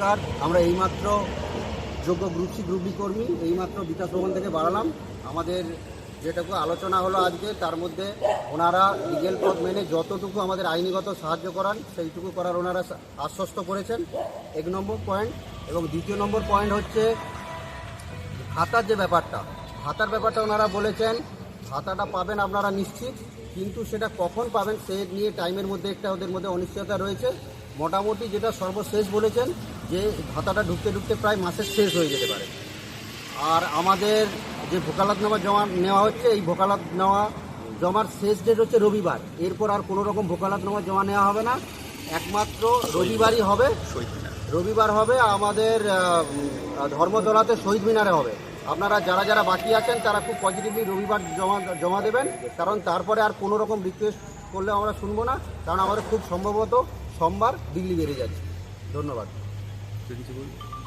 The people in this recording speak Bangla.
নমস্কার, আমরা এইমাত্র যোগ্য গ্রুপ সি কর্মী, এইমাত্র বিকাশ ভবন থেকে বাড়ালাম। আমাদের যেটুকু আলোচনা হলো আজকে, তার মধ্যে ওনারা লিগেল পথ মেনে যতটুকু আমাদের আইনিগত সাহায্য করান, সেইটুকু করার ওনারা আশ্বস্ত করেছেন। এক নম্বর পয়েন্ট এবং দ্বিতীয় নম্বর পয়েন্ট হচ্ছে ভাতার যে ব্যাপারটা। ভাতার ব্যাপারটা ওনারা বলেছেন, ভাতাটা পাবেন আপনারা নিশ্চিত, কিন্তু সেটা কখন পাবেন সে নিয়ে টাইমের মধ্যে একটা ওদের মধ্যে অনিশ্চয়তা রয়েছে। মোটামুটি যেটা সর্বশেষ বলেছেন যে ভাতাটা ঢুকতে ঢুকতে প্রায় মাসের শেষ হয়ে যেতে পারে। আর আমাদের যে ভোকালাতনামা জমা নেওয়া হচ্ছে এই ভোকালাত নেওয়া জমার শেষ ডেট হচ্ছে রবিবার। এরপর আর কোনো রকম ভোকালাতনামা জমা নেওয়া হবে না। একমাত্র রবিবারই হবে। রবিবার হবে আমাদের ধর্মতলাতে শহীদ মিনারে হবে। আপনারা যারা যারা বাকি আছেন তারা খুব পজিটিভলি রবিবার জমা জমা দেবেন। কারণ তারপরে আর কোনো রকম রিকোয়েস্ট করলে আমরা শুনব না। কারণ আমাদের খুব সম্ভবত সোমবার দিল্লি বেরিয়ে যাচ্ছে। ধন্যবাদ। principle